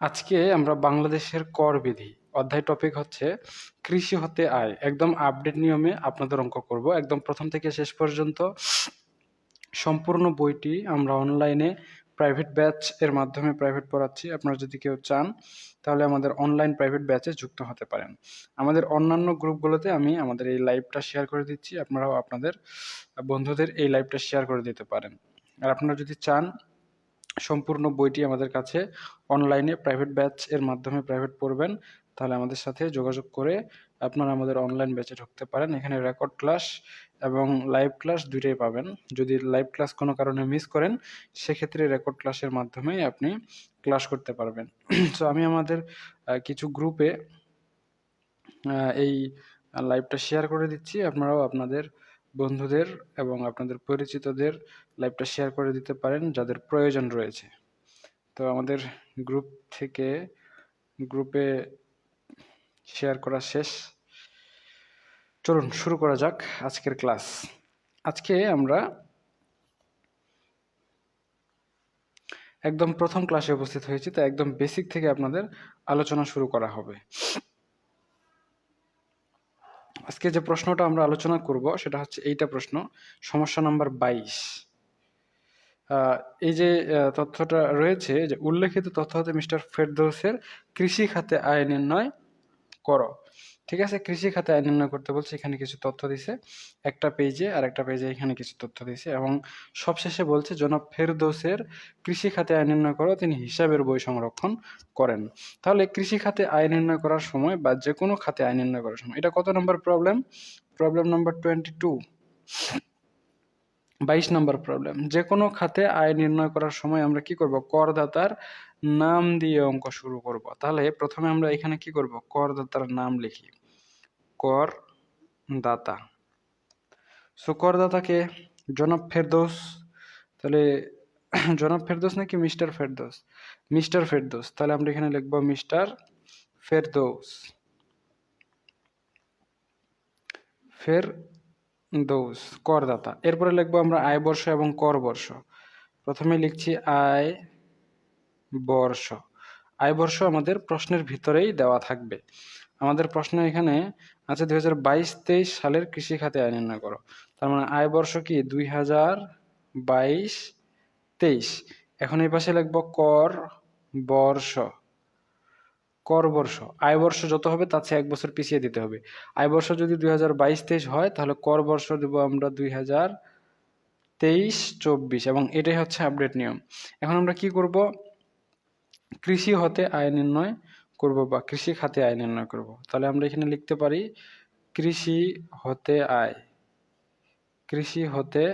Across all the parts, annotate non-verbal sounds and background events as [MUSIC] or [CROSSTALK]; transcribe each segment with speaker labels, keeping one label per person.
Speaker 1: আজকে আমরা বাংলাদেশের কর বিধি, অধ্যায় টপিক হচ্ছে কৃষি হতে আয়। একদম আপডেট নিয়মে আপনাদের অঙ্ক করব। একদম প্রথম থেকে শেষ পর্যন্ত সম্পূর্ণ বইটি আমরা অনলাইনে প্রাইভেট ব্যাচ এর মাধ্যমে প্রাইভেট পড়াচ্ছি। আপনারা যদি কেউ চান, তাহলে আমাদের অনলাইন প্রাইভেট ব্যাচে যুক্ত হতে পারেন। আমাদের অন্যান্য গ্রুপগুলোতে আমি আমাদের এই লাইভটা শেয়ার করে দিচ্ছি। আপনারাও আপনাদের বন্ধুদের এই লাইভটা শেয়ার করে দিতে পারেন। আর আপনারা যদি চান সম্পূর্ণ বইটি আমাদের কাছে অনলাইনে প্রাইভেট ব্যাচ এর মাধ্যমে প্রাইভেট পড়বেন। তাহলে আমাদের সাথে যোগাযোগ করে আপনারা আমাদের অনলাইন ব্যাচে ঢুকতে পারেন। এখানে রেকর্ড ক্লাস এবং লাইভ ক্লাস দুইটাই পাবেন। যদি লাইভ ক্লাস কোনো কারণে মিস করেন, সেক্ষেত্রে রেকর্ড ক্লাসের মাধ্যমে আপনি ক্লাস করতে পারবেন। [CLEARS THROAT] সো আমি আমাদের কিছু গ্রুপে এই লাইভটা শেয়ার করে দিচ্ছি। আপনারাও আপনাদের বন্ধুদের এবং আপনাদের পরিচিতদের লাইভটা শেয়ার করে দিতে পারেন, যাদের প্রয়োজন রয়েছে। তো আমাদের গ্রুপ থেকে গ্রুপে শেয়ার করা শেষ। চলুন, শুরু করা যাক আজকের ক্লাস আজকে আমরা একদম প্রথম ক্লাসে উপস্থিত হয়েছি তো একদম বেসিক থেকে আপনাদের আলোচনা শুরু করা হবে। আজকে যে প্রশ্নটা আমরা আলোচনা করব, সেটা হচ্ছে এইটা প্রশ্ন, সমস্যা নাম্বার বাইশ। এই যে তথ্যটা রয়েছে যে, উল্লেখিত তথ্য হতে মিস্টার ফেরদৌসের কৃষি খাতে আয় নির্ণয় করো। ঠিক আছে? কৃষি খাতে আয় নির্ণয় করতে বলছে, এখানে কিছু তথ্য দিছে। একটা পেজে আর একটা পেজে এখানে কিছু তথ্য দিছে এবং সবশেষে বলছে, জনাব ফেরদৌসের কৃষি খাতে আয় নির্ণয় করো, তিনি হিসাবের বই সংরক্ষণ করেন। তাহলে কৃষি খাতে আয় নির্ণয় করার সময় বা যে কোনো খাতে আয় নির্ণয় করার সময়, এটা কত number problem problem number twenty two বাইশ নম্বর প্রবলেম যে কোনো খাতে আয় নির্ণয় করার সময় আমরা কি করব? করদাতার নাম দিয়ে অঙ্ক শুরু করব। তাহলে প্রথমে আমরা এখানে কি করব? করদাতার নাম লিখি। করদাতা সো করদাতাকে জনাব ফেরদৌস, তাহলে [CLEARS THROAT] জনাব ফেরদৌস নাকি মিস্টার ফেরদৌস? মিস্টার ফেরদৌস, তাহলে আমরা এখানে লিখব মিস্টার ফেরদৌস। ফের দৌস করদাতা। এরপরে লিখব আমরা আয় বর্ষ এবং কর বর্ষ। প্রথমে লিখছি আয় বর্ষ। আয় বর্ষ আমাদের প্রশ্নের ভিতরেই দেওয়া থাকবে। আমাদের প্রশ্ন এখানে আছে দুই হাজার বাইশ, তেইশ সালের কৃষি খাতে আয় নির্ণয় করো। তার মানে আয় বর্ষ কি? দুই হাজার বাইশ, তেইশ। এখন এই পাশে লিখব কর বর্ষ। কর বর্ষ। আয় বর্ষ যত হবে, তার চেয়ে এক বছর পিছিয়ে দিতে হবে। আয় বর্ষ যদি দুই হাজার বাইশ, তেইশ হয়, তাহলে কর বর্ষ দেবো আমরা দুই হাজার তেইশ, চব্বিশ। এবং এটাই হচ্ছে আপডেট নিয়ম। এখন আমরা কি করব? কৃষি হতে আয় নির্ণয় করব বা কৃষি খাতে আয় নির্ণয় করব। তাহলে আমরা এখানে লিখতে পারি, কৃষি হতে আয়। কৃষি হতে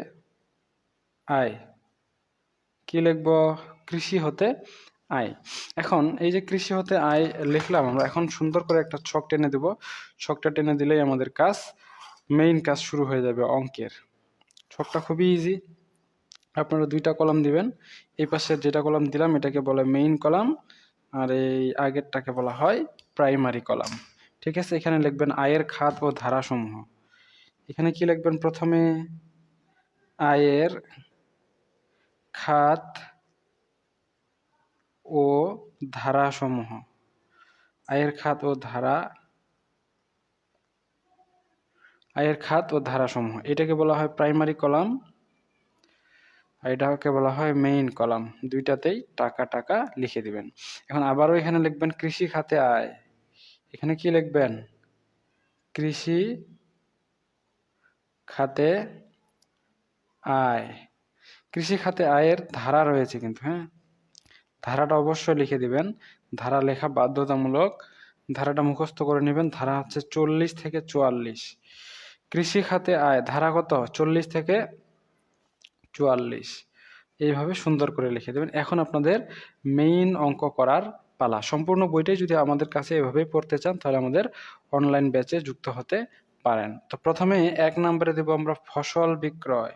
Speaker 1: আয়। কি লিখব? কৃষি হতে আয়। এখন এই যে কৃষি হতে আয় লিখলাম আমরা, এখন সুন্দর করে একটা ছক টেনে দেব। ছকটা টেনে দিলেই আমাদের কাজ মেইন কাজ শুরু হয়ে যাবে অঙ্কের। ছকটা খুবই ইজি আপনারা দুইটা কলাম দিবেন। এই পাশে যেটা কলাম দিলাম, এটাকে বলে মেইন কলাম। আর এই আগেরটাকে বলা হয় প্রাইমারি কলাম ঠিক আছে? এখানে লিখবেন আয়ের খাত ও ধারাসমূহ। এখানে কি লিখবেন প্রথমে? আয়ের খাত ও ধারাসমূহ। আয়ের খাত ও ধারা, আয়ের খাত ও ধারাসমূহ। এটাকে বলা হয় প্রাইমারি কলাম এটাকে বলা হয় মেইন কলাম দুইটাতেই টাকা টাকা লিখে দিবেন। এখন আবারও এখানে লিখবেন, কৃষি খাতে আয়। এখানে কি লিখবেন? কৃষি খাতে আয়। কৃষি খাতে আয়ের ধারা রয়েছে কিন্তু হ্যাঁ? ধারাটা অবশ্যই লিখে দিবেন। ধারা লেখা বাধ্যতামূলক। ধারাটা মুখস্থ করে নেবেন। ধারা হচ্ছে চল্লিশ থেকে চুয়াল্লিশ। কৃষি খাতে আয়। ধারা কত? চল্লিশ থেকে চুয়াল্লিশ। এইভাবে সুন্দর করে লিখে দেবেন। এখন আপনাদের মেইন অঙ্ক করার পালা। সম্পূর্ণ বইটাই যদি আমাদের কাছে এভাবে পড়তে চান, তাহলে আমাদের অনলাইন ব্যাচে যুক্ত হতে পারেন। তো প্রথমে এক নম্বরে দেব আমরা ফসল বিক্রয়।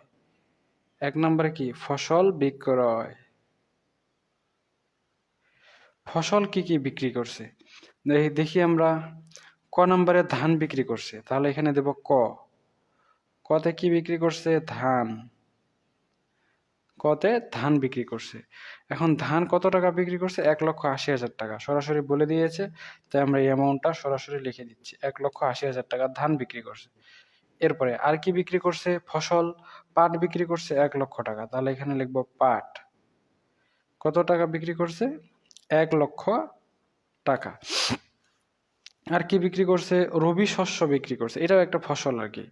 Speaker 1: এক নম্বরে কি? ফসল বিক্রয়। ফসল কি কি বিক্রি করছে? দেখি- আমরা, ক নম্বরে ধান বিক্রি করছে, তাহলে এখানে দেব ক। কতে কি বিক্রি করছে? ধান। কতে ধান বিক্রি করছে। এখন ধান কত টাকা বিক্রি করছে? এক লক্ষ আশি হাজার টাকা। সরাসরি বলে দিয়েছে তাই আমরা এই অ্যামাউন্টটা সরাসরি লিখে দিচ্ছি। এক লক্ষ আশি হাজার টাকা ধান বিক্রি করছে। এরপরে আর কি বিক্রি করছে? ফসল পাট বিক্রি করছে এক লক্ষ টাকা। তাহলে এখানে লিখব পাট। কত টাকা বিক্রি করছে? এক লক্ষ টাকা। আর কি বিক্রি করছে? রবি শস্য বিক্রি করছে। এটাও একটা ফসল আর কি।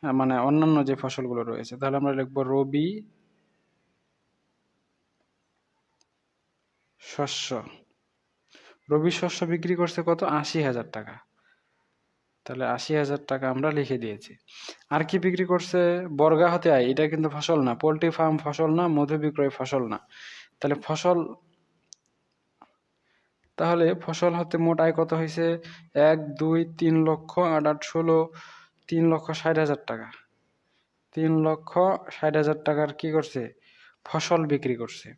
Speaker 1: হ্যাঁ, মানে অন্যান্য যে ফসলগুলো রয়েছে। তাহলে আমরা লিখব রবি শস্য। রবি শস্য বিক্রি করছে কত? আশি হাজার টাকা। তাহলে আশি হাজার টাকা আমরা লিখে দিয়েছি। আর কি বিক্রি করছে? বর্গা হতে আয়। এটা কিন্তু ফসল না। পোলট্রি ফার্ম ফসল না, মধু বিক্রয় ফসল না। তাহলে ফসল তাহলে ফসল হতে মোট আয় কত হয়েছে? এক, দুই, তিন লক্ষ আট আট, ষোলো, তিন লক্ষ ষাট হাজার টাকা। তিন লক্ষ ষাট হাজার টাকার কি করছে? ফসল বিক্রি করছে।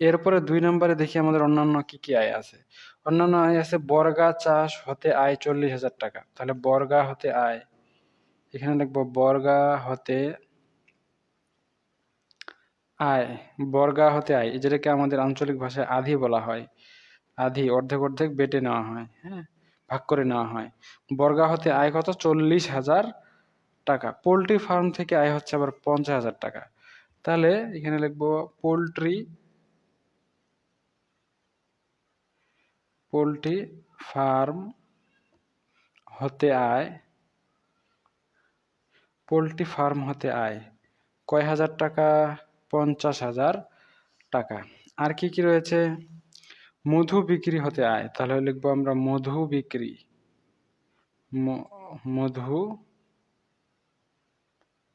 Speaker 1: এরপরে দুই নম্বরে দেখি আমাদের অন্যান্য কি কি আয় আছে। অন্যান্য আয় আছে বর্গা চাষ হতে আয় চল্লিশ হাজার টাকা। তাহলে বর্গা হতে আয়, এখানে লিখব বর্গা হতে আয়, বর্গা হতে আয় যেটাকে আমাদের আঞ্চলিক ভাষায় আধি বলা হয়। আধি, অর্ধেক অর্ধেক বেটে নেওয়া হয় হ্যাঁ ভাগ করে নেওয়া হয়। বর্গা হতে আয় কত? চল্লিশ হাজার টাকা। পোলট্রি ফার্ম থেকে আয় হচ্ছে আবার পঞ্চাশ হাজার টাকা। তাহলে এখানে লিখব পোলট্রি পোলট্রি ফার্ম হতে আয়, পোলট্রি ফার্ম হতে আয়, কয় হাজার টাকা? পঞ্চাশ হাজার টাকা। আর কি কি রয়েছে? মধু বিক্রি হতে আয়। তাহলে লিখব আমরা মধু বিক্রি। মধু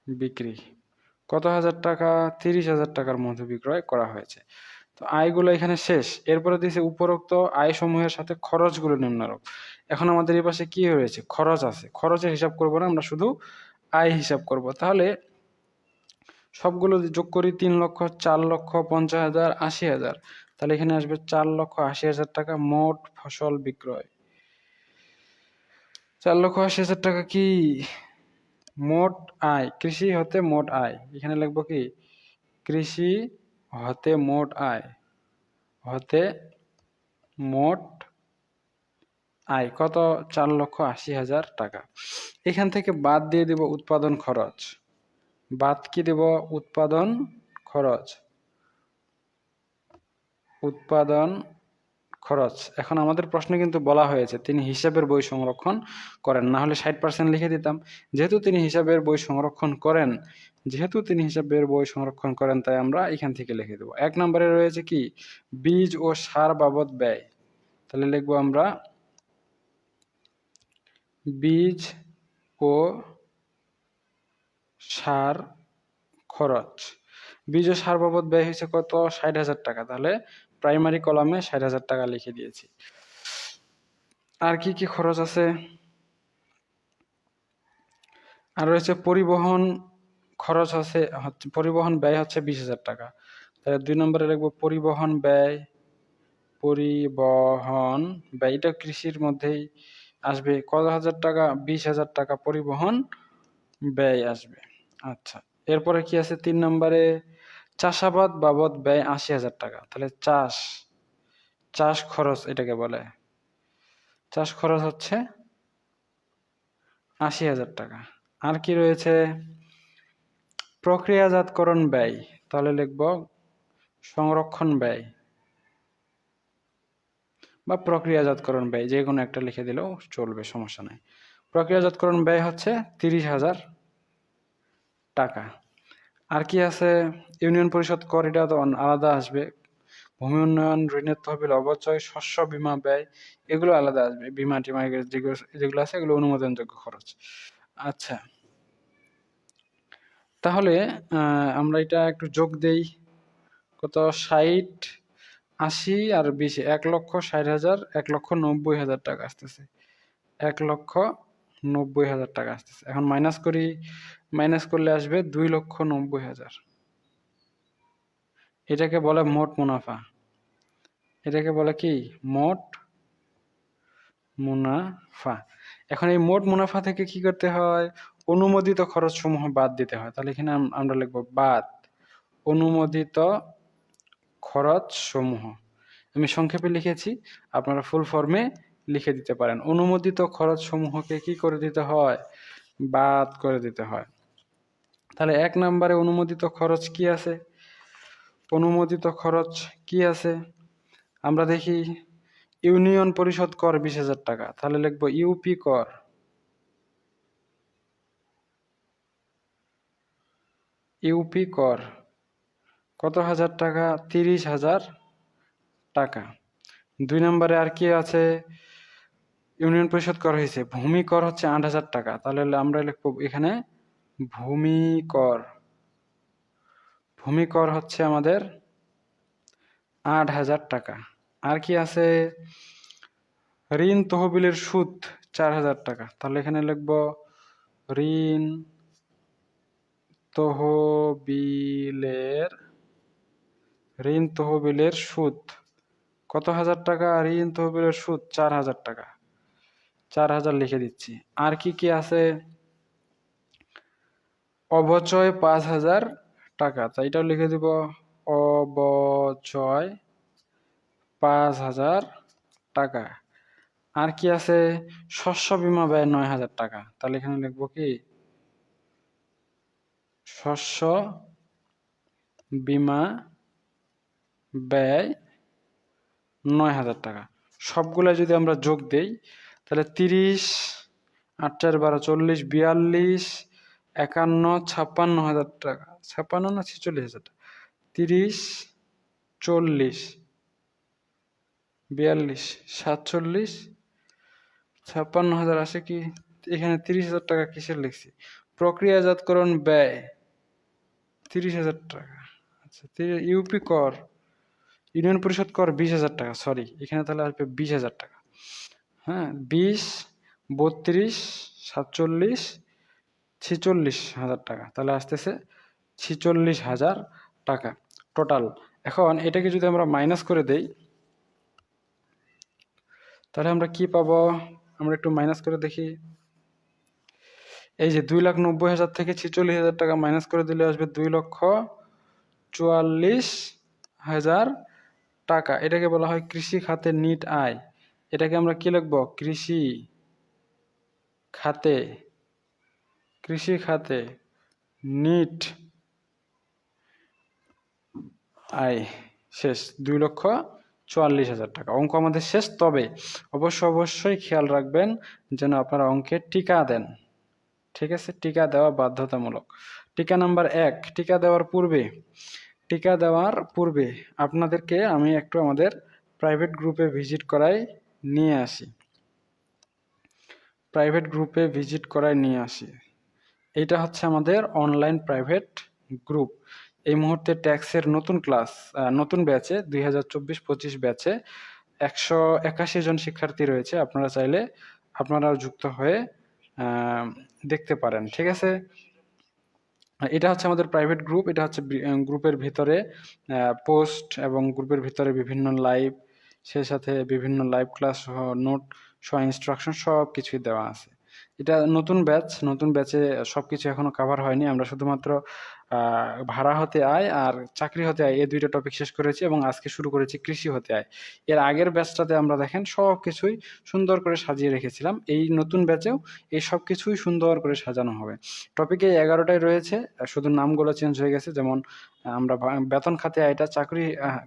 Speaker 1: বিক্রি। কত হাজার টাকা? তিরিশ হাজার টাকার মধু বিক্রয় করা হয়েছে। তো আয়গুলো এখানে শেষ। এরপরে দিয়েছে উপরোক্ত আয় সমূহের সাথে খরচগুলো নিম্নরূপ। এখন আমাদের এই পাশে কি রয়েছে খরচ আছে। খরচের হিসাব করব না, আমরা শুধু আয় হিসাব করব। তাহলে সবগুলো যোগ করি তিন লক্ষ, চার লক্ষ, পঞ্চাশ হাজার, আশি হাজার। তাহলে এখানে আসবে চার লক্ষ, আশি হাজার টাকা মোট ফসল বিক্রয়। চার লক্ষ, আশি হাজার টাকা কি? মোট আয়, কৃষি হতে মোট আয়। এখানে লিখব কি? কৃষি হতে মোট আয়, হতে মোট আয়। কত? চার লক্ষ আশি হাজার টাকা। এখান থেকে বাদ দিয়ে দেব উৎপাদন খরচ। বাদ কি দেব? উৎপাদন খরচ। উৎপাদন খরচ। এখন আমাদের প্রশ্নে কিন্তু বলা হয়েছে, তিনি হিসাবের বই সংরক্ষণ করেন। না হলে ষাট পার্সেন্ট লিখে দিতাম। যেহেতু তিনি হিসাবের বই সংরক্ষণ করেন, যেহেতু তিনি হিসাবের বই সংরক্ষণ করেন, তাই আমরা এখান থেকে লিখে দেবো। এক নম্বরে রয়েছে কি? বীজ ও সার বাবদ ব্যয়। তাহলে লিখব আমরা, বীজ ও সার খরচ। বীজ ও সার বাবদ ব্যয় হয়েছে কত? ষাট হাজার টাকা। তাহলে প্রাইমারি কলামে ষাট হাজার টাকা লিখে দিয়েছি। আর কি কি খরচ আছে? আর রয়েছে পরিবহন খরচ আছে পরিবহন ব্যয় হচ্ছে বিশ হাজার টাকা। তাহলে দুই নম্বরে লিখব পরিবহন ব্যয় পরিবহন ব্যয়। এটা কৃষির মধ্যেই আসবে। কত হাজার টাকা, বিশ হাজার টাকা পরিবহন ব্যয় আসবে। আচ্ছা এরপরে কি আছে? তিন নম্বরে চাষাবাদ বাবদ ব্যয় আশি হাজার টাকা। তাহলে চাষ চাষ খরচ এটাকে বলে। চাষ খরচ হচ্ছে আশি হাজার টাকা। আর কি রয়েছে? প্রক্রিয়াজাতকরণ ব্যয়। তাহলে লিখব সংরক্ষণ ব্যয় বা প্রক্রিয়াজাতকরণ ব্যয়। যে কোনো একটা লিখে দিলেও চলবে, সমস্যা নাই। প্রক্রিয়াজাতকরণ ব্যয় হচ্ছে তিরিশ হাজার টাকা। আর কি আছে? ইউনিয়ন পরিষদ কর তো আলাদা আসবে। ভূমি উন্নয়ন, ঋণের তহবিল, অবচয়, শস্য বীমা, ব্যয়, এগুলো আলাদা আসবে। বীমা, টিমা যেগুলো আছে এগুলো অনুমোদনযোগ্য খরচ। আচ্ছা। তাহলে আমরা এটা একটু যোগ দেই। কত? ষাট, আশি আর বিশে। এক লক্ষ ষাট হাজার, এক লক্ষ নব্বই হাজার টাকা আসতেছে। এক লক্ষ নব্বই হাজার টাকা আসতেছে। এখন মাইনাস করি। মাইনাস করলে আসবে দুই লক্ষ নব্বই হাজার। এটাকে বলে মোট মুনাফা। এটাকে বলে কি? মোট মুনাফা। এখন এই মোট মুনাফা থেকে কি করতে হয়? অনুমোদিত খরচ সমূহ বাদ দিতে হয়। তাহলে এখানে আম- আমরা লিখব বাদ। অনুমোদিত খরচ সমূহ আমি সংক্ষেপে লিখেছি, আপনারা ফুল ফর্মে লিখে দিতে পারেন। অনুমোদিত খরচ সমূহকে কি করে দিতে হয়? বাদ করে দিতে হয়। তাহলে এক নম্বরে অনুমোদিত খরচ কি আছে? অনুমোদিত খরচ কি আছে? আমরা দেখি ইউনিয়ন পরিষদ কর বিশ হাজার টাকা, তাহলে লিখব ইউপি কর। ইউপি কর, কত হাজার টাকা? তিরিশ হাজার টাকা। দুই নম্বরে আর কি আছে? ইউনিয়ন পরিষদ কর হয়েছে, ভূমি কর হচ্ছে আট হাজার টাকা, তাহলে আমরা লিখব এখানে ভূমি কর ভূমি কর হচ্ছে আমাদের আট হাজার টাকা। আর কি আছে? ঋণ তহবিলের সুদ চার হাজার টাকা। তাহলে এখানে লিখব ঋণ তহবিলের ঋণ তহবিলের সুদ। কত হাজার টাকা? ঋণ তহবিলের সুদ চার হাজার টাকা। চার হাজার লিখে দিচ্ছি। আর কি কি আছে? অবচয় পাঁচ হাজার টাকা। তাই এটাও লিখে দিব, অবচয় পাঁচ হাজার টাকা। আর কি আছে? শস্য বিমা ব্যয় নয় হাজার টাকা। তাহলে এখানে লিখব কি? শস্য বিমা ব্যয় নয় হাজার টাকা। সবগুলো যদি আমরা যোগ দেই, তাহলে তিরিশ, আট চার বারো চল্লিশ, বিয়াল্লিশ একান্ন, ছাপ্পান্ন হাজার টাকা। ছাপ্পান্ন না ছেচল্লিশ হাজার টাকা। তিরিশ, চল্লিশ, বিয়াল্লিশ, সাতচল্লিশ, ছাপ্পান্ন হাজার আসে কি? এখানে তিরিশ হাজার টাকা কিসের লিখছি? প্রক্রিয়াজাতকরণ ব্যয়, তিরিশ হাজার টাকা। আচ্ছা ইউপি কর, ইউনিয়ন পরিষদ কর বিশ হাজার টাকা, সরি। এখানে তাহলে আসবে বিশ হাজার টাকা। হ্যাঁ বিশ, বত্রিশ, সাতচল্লিশ ছিচল্লিশ হাজার টাকা। তাহলে আসতেছে ছিচল্লিশ হাজার টাকা টোটাল এখন এটাকে যদি আমরা মাইনাস করে দেই, তাহলে আমরা কি পাবো? আমরা একটু মাইনাস করে দেখি। এই যে দুই লাখ নব্বই হাজার থেকে ছিচল্লিশ হাজার টাকা মাইনাস করে দিলে আসবে দুই লক্ষ চুয়াল্লিশ হাজার টাকা। এটাকে বলা হয় কৃষি খাতে নিট আয়। এটাকে আমরা কি লিখব? কৃষি খাতে কৃষি খাতে নিট আয় শেষ দুই লক্ষ চুয়াল্লিশ হাজার টাকা। অঙ্ক আমাদের শেষ, তবে অবশ্য অবশ্যই খেয়াল রাখবেন যেন আপনারা অঙ্কে টিকা দেন। ঠিক আছে? টিকা দেওয়া বাধ্যতামূলক। টিকা নাম্বার এক, টিকা দেওয়ার পূর্বে, টিকা দেওয়ার পূর্বে আপনাদেরকে আমি একটু আমাদের প্রাইভেট গ্রুপে ভিজিট করাই নিয়ে আসি। প্রাইভেট গ্রুপে ভিজিট করাই নিয়ে আসি। এইটা হচ্ছে আমাদের অনলাইন প্রাইভেট গ্রুপ এই মুহূর্তে ট্যাক্সের নতুন ক্লাস নতুন ব্যাচে দুই হাজার চব্বিশ, পঁচিশ ব্যাচে একশো একাশি জন শিক্ষার্থী রয়েছে। আপনারা চাইলে আপনারাও যুক্ত হয়ে দেখতে পারেন। ঠিক আছে? এটা হচ্ছে আমাদের প্রাইভেট গ্রুপ এটা হচ্ছে গ্রুপের ভিতরে পোস্ট এবং গ্রুপের ভিতরে বিভিন্ন লাইভ সেই সাথে বিভিন্ন লাইভ ক্লাস নোট সহ ইনস্ট্রাকশন সব কিছুই দেওয়া আছে। এটা নতুন ব্যাচ নতুন ব্যাচে সব কিছু এখনও কাভার হয়নি। আমরা শুধুমাত্র ভাড়া হতে আয় আর চাকরি হতে আয়। এই দুইটা টপিক শেষ করেছি এবং আজকে শুরু করেছি কৃষি হতে আয়। এর আগের ব্যাচটাতে আমরা দেখেন সব কিছুই সুন্দর করে সাজিয়ে রেখেছিলাম। এই নতুন ব্যাচেও এই সব কিছুই সুন্দর করে সাজানো হবে। টপিকে এগারোটাই রয়েছে, শুধু নামগুলো চেঞ্জ হয়ে গেছে। যেমন আমরা বেতন খাতে আয়টা, চাকরি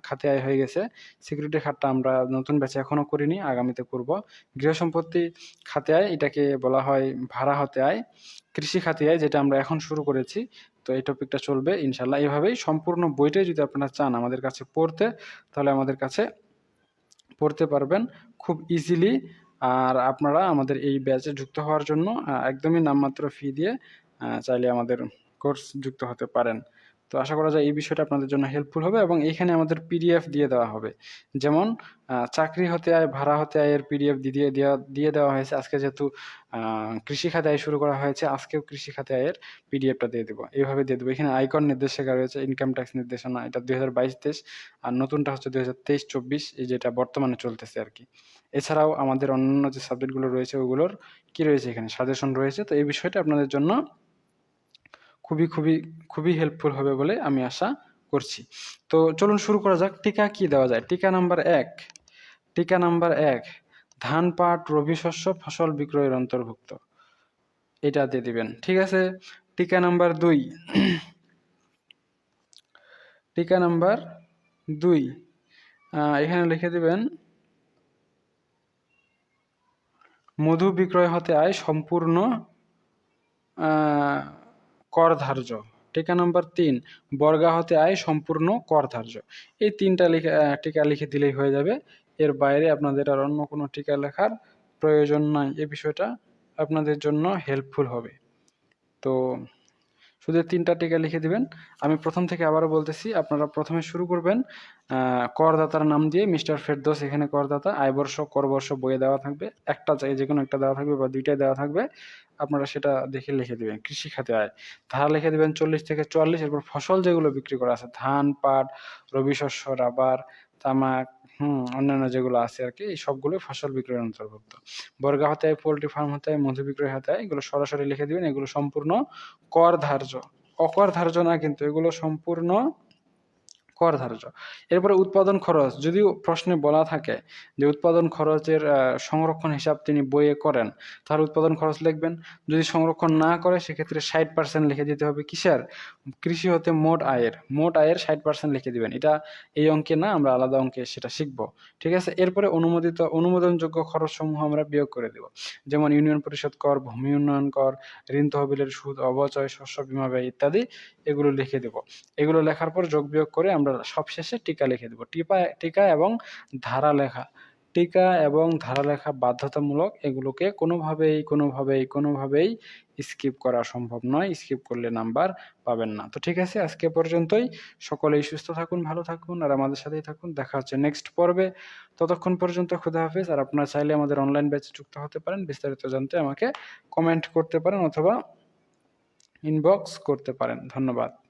Speaker 1: খাতে আয় হয়ে গেছে। সিকিউরিটি খাতটা আমরা নতুন ব্যাচে এখনও করিনি, আগামীতে করব। গৃহ সম্পত্তি খাতে আয়, এটাকে বলা হয় ভাড়া হতে আয়। কৃষি খাতে আয়, যেটা আমরা এখন শুরু করেছি। তো এই টপিকটা চলবে ইনশাল্লাহ এভাবেই সম্পূর্ণ বইটাই যদি আপনারা চান আমাদের কাছে পড়তে, তাহলে আমাদের কাছে পড়তে পারবেন খুব ইজিলি আর আপনারা আমাদের এই ব্যাচে যুক্ত হওয়ার জন্য একদমই নামমাত্র ফি দিয়ে চাইলে আমাদের কোর্স যুক্ত হতে পারেন। তো আশা করা যায় এই বিষয়টা আপনাদের জন্য হেল্পফুল হবে এবং এখানে আমাদের পিডিএফ দিয়ে দেওয়া হবে। যেমন চাকরি হতে আয়, ভাড়া হতে আয়ের পিডিএফ দিয়ে দেওয়া দিয়ে দেওয়া হয়েছে। আজকে যেহেতু কৃষি খাতে আয় শুরু করা হয়েছে, আজকেও কৃষি খাতে আয়ের পিডিএফটা দিয়ে দেবো। এইভাবে দিয়ে দেবো। এখানে আয়কর নির্দেশিকা রয়েছে ইনকাম ট্যাক্স নির্দেশনা। এটা দুই হাজার বাইশ তেইশ আর নতুনটা হচ্ছে দুই হাজার তেইশ চব্বিশ, এই যেটা বর্তমানে চলতেছে আর কি। এছাড়াও আমাদের অন্যান্য যে সাবজেক্টগুলো রয়েছে, ওগুলোর কি রয়েছে এখানে? সাজেশন রয়েছে। তো এই বিষয়টা আপনাদের জন্য খুবই খুবই খুবই হেল্পফুল হবে বলে আমি আশা করছি। তো চলুন শুরু করা যাক। টিকা কি দেওয়া যায়? টিকা নাম্বার এক। টিকা নাম্বার এক, ধান, পাট, রবি শস্য, ফসল বিক্রয়ের অন্তর্ভুক্ত। এটা দিয়ে দিবেন, ঠিক আছে? টিকা নাম্বার দুই। টিকা নাম্বার দুই। এখানে লিখে দিবেন, মধু বিক্রয় হতে আয় সম্পূর্ণ কর ধার্য। টিকা নম্বর তিন বর্গা হতে আয় সম্পূর্ণ কর ধার্য। এই তিনটা লিখে টিকা লিখে দিলেই হয়ে যাবে। এর বাইরে আপনাদের আর অন্য কোনো টিকা লেখার প্রয়োজন নাই। এ বিষয়টা আপনাদের জন্য হেল্পফুল হবে। তো শুধু এই তিনটা টিকা লিখে দিবেন। আমি প্রথম থেকে আবারও বলতেছি, আপনারা প্রথমে শুরু করবেন করদাতার নাম দিয়ে মিস্টার ফেরদোস, এখানে করদাতা, আয়বর্ষ, করবর্ষ বইয়ে দেওয়া থাকবে, একটা চাই যে কোনো একটা দেওয়া থাকবে বা দুইটাই দেওয়া থাকবে, আপনারা সেটা দেখে লিখে দিবেন, কৃষি খাতে আয়। ধারা লিখে দিবেন চল্লিশ থেকে চুয়াল্লিশ, এরপর ফসল যেগুলো বিক্রি করা আছে, ধান, পাট, রবি শস্য, রাবার, তামাক হুম, অন্যান্য যেগুলো আছে আর কি এই সবগুলো ফসল বিক্রয়ের অন্তর্ভুক্ত। বর্গা হাতে পোল্ট্রি ফার্ম হতে মধু বিক্রয় হাতে এগুলো সরাসরি লিখে দিবেন, এগুলো সম্পূর্ণ কর ধার্য অকর ধার্য না কিন্তু, এগুলো সম্পূর্ণ কর ধার্য। এরপরে উৎপাদন খরচ, যদিও প্রশ্নে বলা থাকে যে উৎপাদন খরচের সংরক্ষণ হিসাব তিনি বইয়ে করেন তাহলে উৎপাদন খরচ লিখবেন। যদি সংরক্ষণ না করে, সেক্ষেত্রে ষাট পার্সেন্ট লিখে দিতে হবে কিসের? কৃষি হতে মোট আয়ের মোট আয়ের ষাট পার্সেন্ট লিখে দিবেন। এটা এই অঙ্কে না, আমরা আলাদা অঙ্কে সেটা শিখব। ঠিক আছে? এরপরে অনুমোদিত, অনুমোদনযোগ্য খরচ সমূহ আমরা বিয়োগ করে দেব। যেমন ইউনিয়ন পরিষদ কর, ভূমি উন্নয়ন কর, ঋণ তহবিলের সুদ, অবচয়, শস্য বীমা ব্যয় ইত্যাদি, এগুলো লিখে দেব। এগুলো লেখার পর যোগ বিয়োগ করে আমরা সবশেষে টিকা লিখে দেব। টিপা, টিকা এবং ধারা লেখা টিকা এবং ধারা লেখা বাধ্যতামূলক, এগুলোকে কোনোভাবেই কোনোভাবেই কোনোভাবেই স্কিপ করা সম্ভব নয়। স্কিপ করলে নাম্বার পাবেন না। তো ঠিক আছে, আজকে পর্যন্তই। সকলেই সুস্থ থাকুন, ভালো থাকুন, আর আমাদের সাথেই থাকুন। দেখা হচ্ছে নেক্সট পর্বে। ততক্ষণ পর্যন্ত খুদা হাফেজ। আর আপনারা চাইলে আমাদের অনলাইন ব্যাচে যুক্ত হতে পারেন। বিস্তারিত জানতে আমাকে কমেন্ট করতে পারেন অথবা ইনবক্স করতে পারেন। ধন্যবাদ।